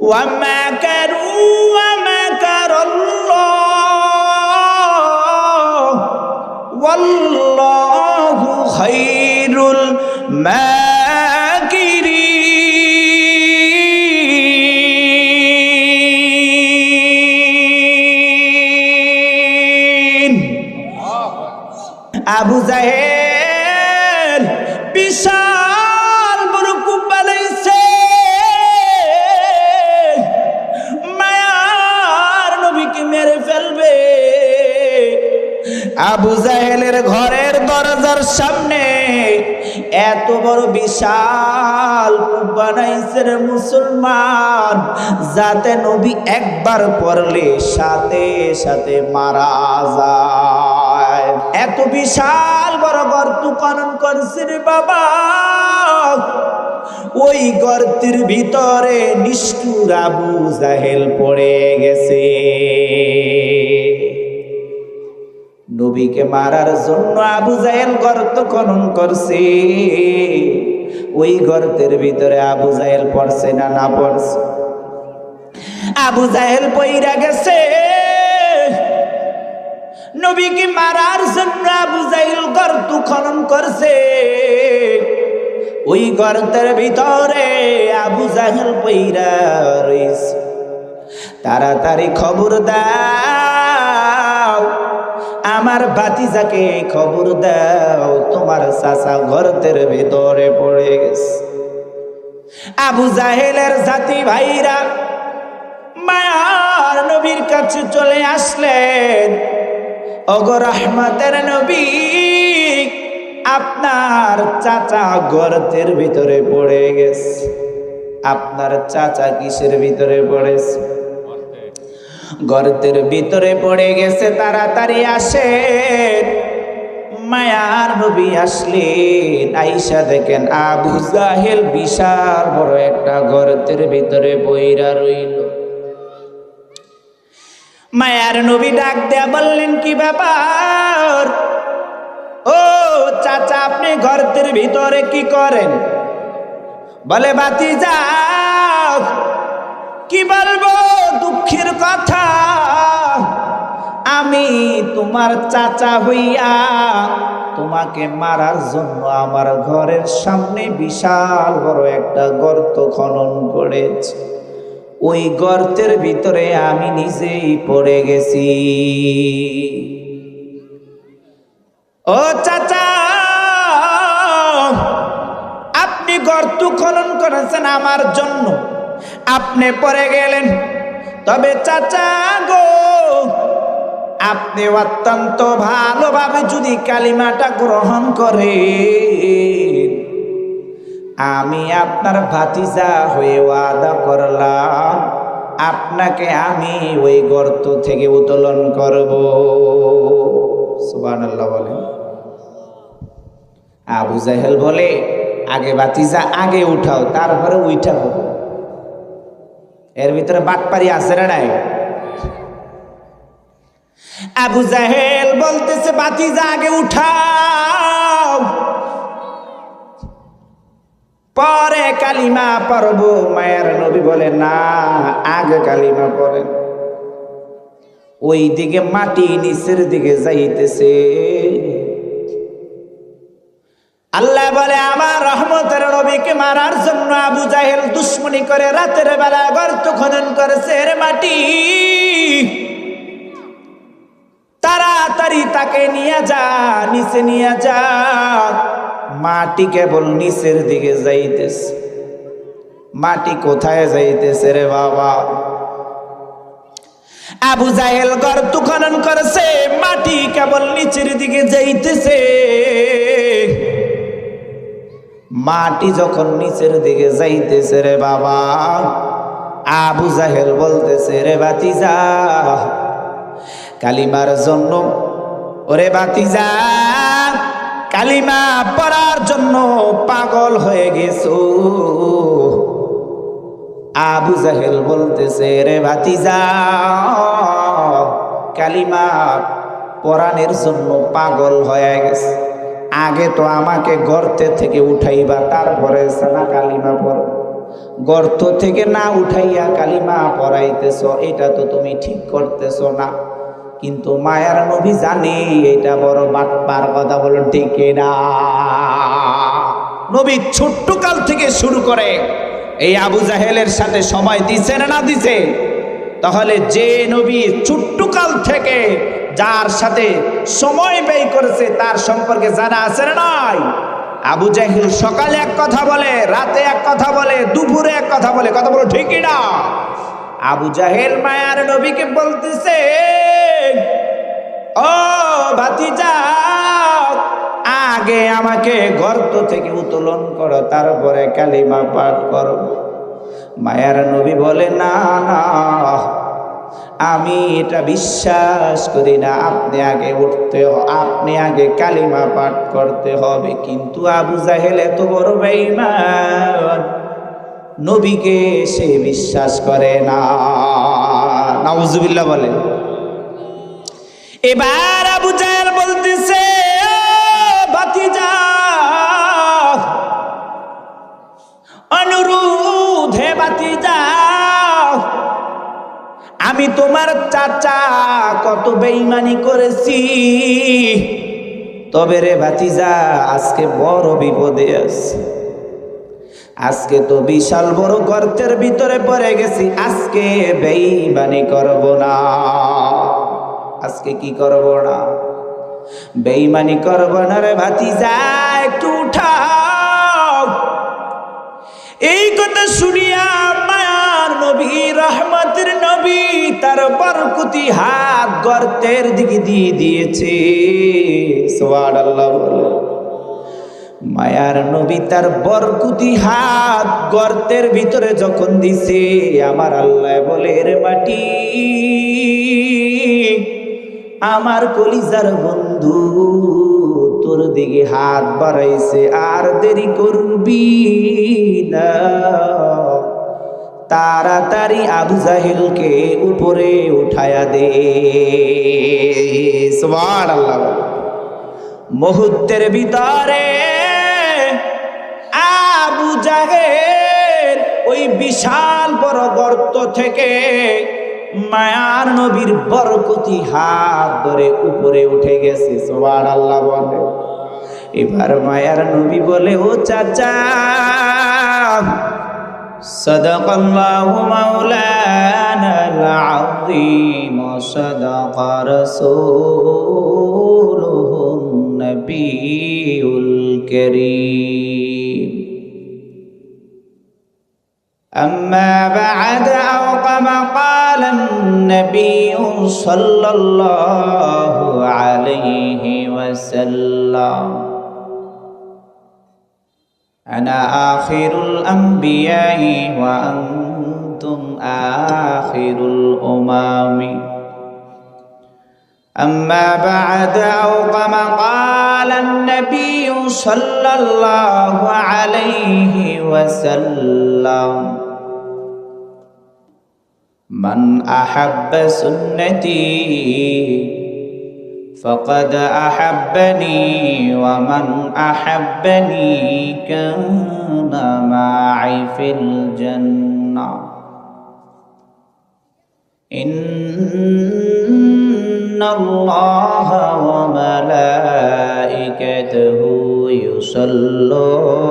ومكروا ومكر الله والله خير الماكرين أبو زهير আবু জাহেলের ঘরের দরজার সামনে এত বড় বিশাল কূপ মুসলমান, যাতে নবী একবার পড়লে সাথে সাথে মারা যায়। এত বিশাল বড় গর্ত খনন করছে রে বাবা। ওই গর্তের ভিতরে নিষ্ঠুর আবু জাহেল পড়ে গেছে। নবীকে মারার জন্য আবু জাহেল গর্ত খনন করছে। ওই গর্তের ভিতরে আবু জাহেল পড়ছে না না পড়ছে? আবু জাহেল পইরা গেছে। নবীকে মারার জন্য আবু জাহেল গর্ত খনন করছে। ওই গর্তের ভিতরে আবু জাহেল পইরা রইছে তাড়াতাড়ি খবর দাও আমার বাতিজাকে খবর দাও, তোমার চাচা ঘরতের ভিতরে পড়ে গেছে। আবু জাহেলের জাতি ভাইরা মায়ার নবীর কাছে চলে আসলেন। অগর রহমতের নবী, আপনার চাচা গর্তের ভিতরে পড়ে গেছে। আপনার চাচা কিসের ভিতরে পড়েছে? গর্তের ভিতরে পড়ে গেছে, তাড়াতাড়ি আসেন। মায়ার নবী আসলেন আইসা দেখেন, আবু জাহেল বিশাল বড় একটা গর্তের ভিতরে বইরা রইল। মায়ার নবী ডাক দেয়া বললেন, কি ব্যাপার? ও চাচা, আপনি গর্তের ভিতরে কি করেন? বলে, বাতি যাও কি বলব দুঃখের কথা? আমি তোমার চাচা হইয়া তোমাকে মারার জন্য আমার ঘরের সামনে বিশাল বড় একটা গর্ত খনন করেছি। ওই গর্তের ভিতরে আমি নিজেই পড়ে গেছি। ও চাচা, আপনি গর্ত খনন করেছেন আমার জন্য। আপনি পরে গেলেন। তবে চাচা গো, আপনি অত্যন্ত ভালোভাবে যদি কালিমাটা গ্রহণ করে আমি আপনার ভাতিজা হয়ে ওয়াদা করলাম, আপনাকে আমি ওই গর্ত থেকে উত্তোলন করব। সুবান আল্লাহ বলেন। আবু জাহেল বলে, আগে বাতিজা আগে উঠাও, তারপরে উঠা হবে। এর ভিতরে বাটপারি আছে না নাই? আবু জাহেল বলতেছে, বাতিজা, আগে উঠাও। পরে কালিমা পড়ব। মায়ের নবী বলে, না, আগে কালিমা পরে ওই দিকে মাটি নিচের দিকে যাইতেছে। আল্লাহ বলে, আমার রহমতের নবীকে মারার জন্য আবু জাহেল দুশ্মনী করে রাতের বেলা গর্ত খনন করেছে রে মাটি। তাড়াতাড়ি তাকে নিয়ে যা, নিচে নিয়ে যা। মাটি কেবল নিচের দিকে যাইতেছে। মাটি কোথায় যাইতেছে রে বাবা? আবু জাহেল গর্ত খনন করেছে, মাটি কেবল নিচের দিকে যাইতেছে। মাটি যখন নিচের দিকে যাইতেছে রে বাবা, আবু জাহেল বলতেছে, রে বাতিজা, কালিমার জন্য, ওরে বাতিজা, কালিমা পড়ার জন্য পাগল হয়ে গেছো। আবু জাহেল বলতেছে, রে ভাতিজা কালিমা পরাণের জন্য পাগল হয়ে গেছে। আগে তো আমাকে গর্তে থেকে উঠাইবা, তারপরে সানা কালিমা পর গর্ত থেকে না উঠাইয়া কালিমা পড়াইতেছ, এটা তো তুমি ঠিক করতেছ না। কিন্তু মায়ার নবী জানে, এটা বড় বাটপার কথা বলো ডেকে না নবী ছোট্ট কাল থেকে শুরু করে, এই আবু জাহেলের সাথে সময় দিছে না না দিছে? তাহলে যে নবী ছোট্ট কাল থেকে যার সাথে সময় ব্যয় করেছে, তার সম্পর্কে জানা আছে না নাই? আবু জাহিল সকালে এক কথা বলে, রাতে এক কথা বলে, দুপুরে এক কথা বলে, কথা বলো ঠিকই না আবু জাহেল মায়ার নবীকে বলতেছে, ও ভাতিজা, আগে আমাকে গর্ত থেকে উত্তোলন করো, তারপরে কালিমা পাঠ করো। মায়ার নবী বলে, না না, আমি এটা বিশ্বাস করি না। আপনি আগে উঠতে আপনি আগে কালিমা পাঠ করতে হবে। কিন্তু আবু জাহেল এত বড় বেঈমান, নবীকে সে বিশ্বাস করে না। নাউজুবিল্লাহ বলে এবার আবু জাহেল বলতেছে, "ও আমি তোমার চাচা, কত বেইমানি করেছি। তবে রে ভাতিজা, আজকে বড় বিপদে আছে। আজকে তো বিশাল বড় গর্তের ভিতরে পড়ে গেছি, আজকে বেইমানি করব না। আজকে কি করব না? বেইমানি করব না রে ভাতিজা, একটু উঠাও। এই কথা শুনিয়া নবী, রহমতের নবী তার বরকুতি হাত গর্তের দিকে দিয়ে দিয়েছে। মায়ার নবী তার বরকুতি হাত গর্তের ভিতরে যখন দিছে, আমার আল্লাহ বলে রে মাটি, আমার কলিজার বন্ধু, তোর দিকে হাত বাড়াইছে, আর দেরি করবি না। তাড়াতাড়ি আবু জাহেলকে উপরে উঠায়া দে। মুহূর্তের ভিতরে আবু জাহেল ওই বিশাল বড় গর্ত থেকে মায়ার নবীর বরকতি হাত ধরে উপরে উঠে গেছে। সোবার আল্লাহ বলে। এবার মায়ার নবী বলে, ও চাচা صدق الله مولانا العظيم وصدق رسوله النبي الكريم. أما بعد أو كما قال النبي صلى الله عليه وسلم. أنا آخر الأنبياء وأنتم آخر الأمم. أما بعد أو كما قال النبي صلى الله عليه وسلم. من أحب سنتي فقد أحبني ومن أحبني كان معي في الجنة. إن الله وملائكته يصلون